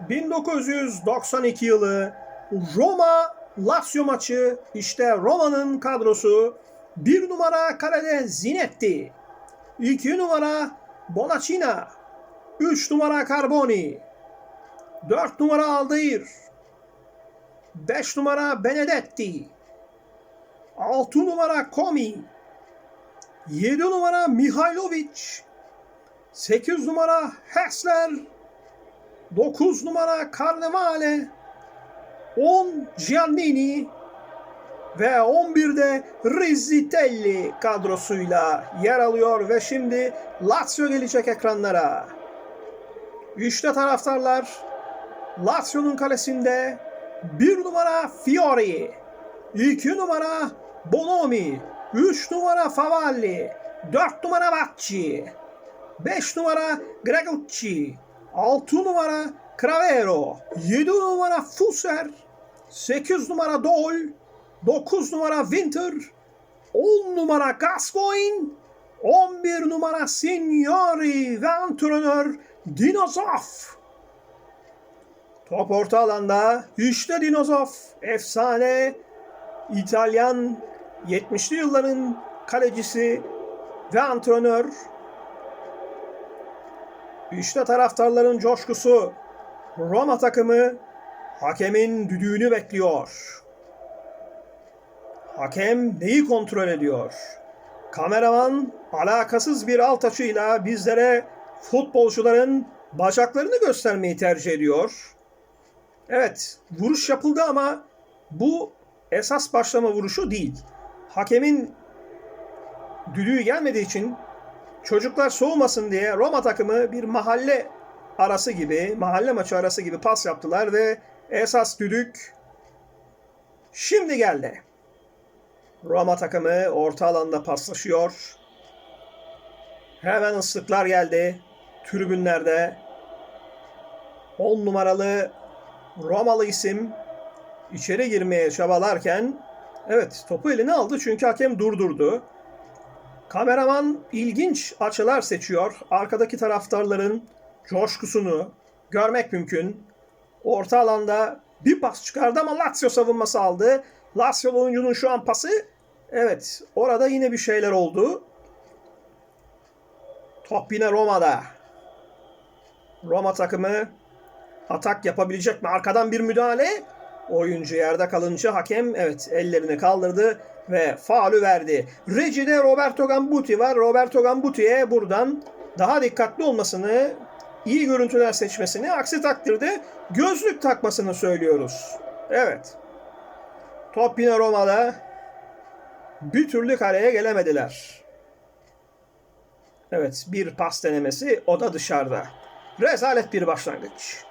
1992 yılı Roma Lazio maçı. İşte Roma'nın kadrosu. Bir numara kalede Zinetti. 2 numara Bonacina. 3 numara Carboni. 4 numara Aldair. 5 numara Benedetti. 6 numara Komi. 7 numara Mihailovic. 8 numara Hessler. 9 numara Carnevale. 10 Giannini ve 11'de Rizzitelli kadrosuyla yer alıyor ve şimdi Lazio gelecek ekranlara. İşte taraftarlar Lazio'nun kalesinde 1 numara Fiori, 2 numara Bonomi, 3 numara Favalli, 4 numara Bacci, 5 numara Gregucci, 6 numara Cravero, 7 numara Fuser, 8 numara Dol, 9 numara Winter, 10 numara Gascoigne, 11 numara Signori ve antrenör Dinozov. Top orta alanda işte Dinozov efsane İtalyan 70'li yılların kalecisi ve antrenör. İşte taraftarların coşkusu. Roma takımı hakemin düdüğünü bekliyor. Hakem neyi kontrol ediyor? Kameraman alakasız bir alt açıyla bizlere futbolcuların bacaklarını göstermeyi tercih ediyor. Evet, vuruş yapıldı ama bu esas başlama vuruşu değil. Hakemin düdüğü gelmediği için çocuklar soğumasın diye Roma takımı bir mahalle arası gibi, mahalle maçı arası gibi pas yaptılar ve esas düdük şimdi geldi. Roma takımı orta alanda paslaşıyor. Hemen ıslıklar geldi tribünlerde. 10 numaralı Romalı isim içeri girmeye çabalarken evet topu eline aldı çünkü hakem durdurdu. Kameraman ilginç açılar seçiyor. Arkadaki taraftarların coşkusunu görmek mümkün. Orta alanda bir pas çıkardı ama Lazio savunması aldı. Lazio oyuncunun şu an pası evet orada yine bir şeyler oldu. Top yine Roma'da. Roma takımı atak yapabilecek mi? Arkadan bir müdahale. Oyuncu yerde kalınca hakem evet ellerini kaldırdı ve faulü verdi. Reji'de Roberto Gambuti var. Roberto Gambuti'ye buradan daha dikkatli olmasını, iyi görüntüler seçmesini, aksi takdirde gözlük takmasını söylüyoruz. Evet. Top yine Roma'da. Bir türlü kaleye gelemediler. Evet bir pas denemesi o da dışarıda. Rezalet bir başlangıç.